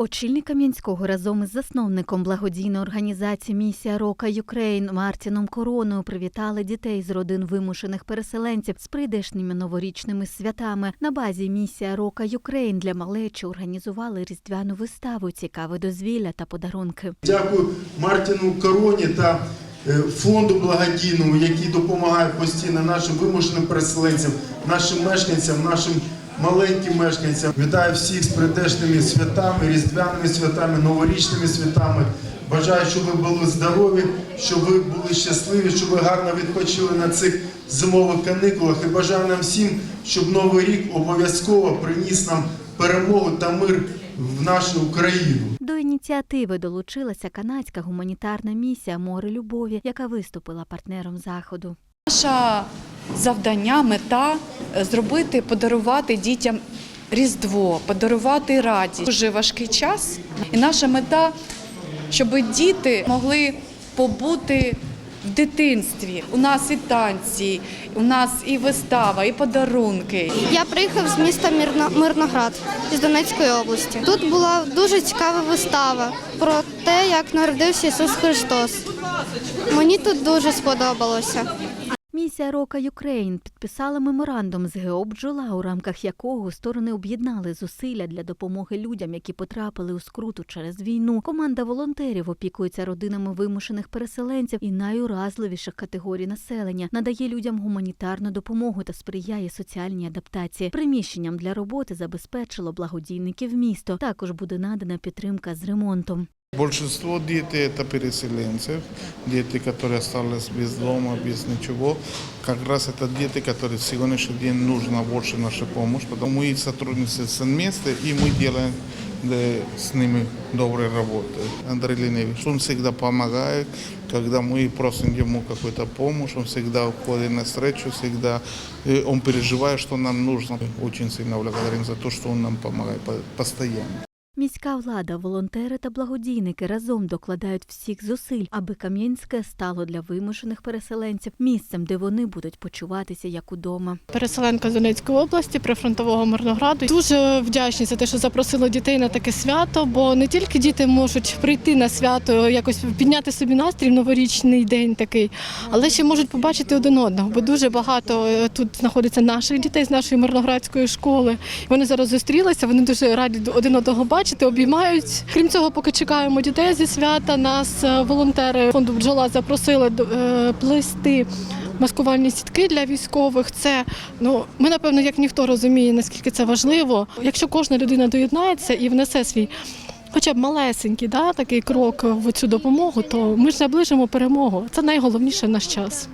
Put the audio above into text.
Очільник Кам'янського разом із засновником благодійної організації Місія Рока Юкрейн Мартіном Короною привітали дітей з родин вимушених переселенців з прийдешніми новорічними святами. На базі Місія Рока Юкрейн для малечі організували різдвяну виставу, цікаве дозвілля та подарунки. Дякую Мартіну Короні та е, фонду благодійному, який допомагає постійно нашим вимушеним переселенцям, нашим мешканцям, нашим маленьким мешканцям. Вітаю всіх з прийдешніми святами, різдвяними святами, новорічними святами. Бажаю, щоб ви були здорові, щоб ви були щасливі, щоб ви гарно відпочили на цих зимових канікулах. І бажаю нам всім, щоб новий рік обов'язково приніс нам перемогу та мир в нашу Україну. До ініціативи долучилася канадська гуманітарна місія Море любові, яка виступила партнером заходу. Наша завдання, мета зробити, подарувати дітям Різдво, подарувати радість. Дуже важкий час. І наша мета, щоб діти могли побути в дитинстві. У нас і танці, у нас і вистава, і подарунки. Я приїхав з міста Мирно- Мирноград із Донецької області. Тут була дуже цікава вистава про те, як народився Ісус Христос. Мені тут дуже сподобалося. Місія Рока Юкрейн підписала меморандум з ГЕО «Бджола», у рамках якого сторони об'єднали зусилля для допомоги людям, які потрапили у скруту через війну. Команда волонтерів опікується родинами вимушених переселенців і найуразливіших категорій населення, надає людям гуманітарну допомогу та сприяє соціальній адаптації. Приміщенням для роботи забезпечило благодійників місто. Також буде надана підтримка з ремонтом. Большинство детей это переселенцев, дети, которые остались без дома, без ничего. Как раз это дети, которые в сегодняшний день нужна больше наша помощь, потому мы сотрудничаем с места и мы делаем с ними добрые работы. Андрей Леневич, он всегда помогает, когда мы просим ему какую-то помощь, он всегда уходит на встречу, всегда он переживает, что нам нужно. Очень сильно благодарим за то, что он нам помогает по- постоянно. Міська влада, волонтери та благодійники разом докладають всіх зусиль, аби Кам'янське стало для вимушених переселенців місцем, де вони будуть почуватися як удома. переселенка з Донецької області, прифронтового Мирнограду. Дуже вдячні за те, що запросили дітей на таке свято, бо не тільки діти можуть прийти на свято, якось підняти собі настрій в новорічний день такий, але ще можуть побачити один одного, бо дуже багато е, тут знаходиться наших дітей з нашої мирноградської школи. Вони зараз зустрілися, вони дуже раді один одного бачити, обіймають. Крім цього, поки чекаємо дітей зі свята, нас е, волонтери фонду бджола запросили е, плести маскувальні сітки для військових. Це ну ми напевно, як ніхто розуміє, наскільки це важливо. Якщо кожна людина доєднається і внесе свій. Хоча б малесенький да, такий крок в цю допомогу, то ми ж наближимо перемогу. Це найголовніше в наш час.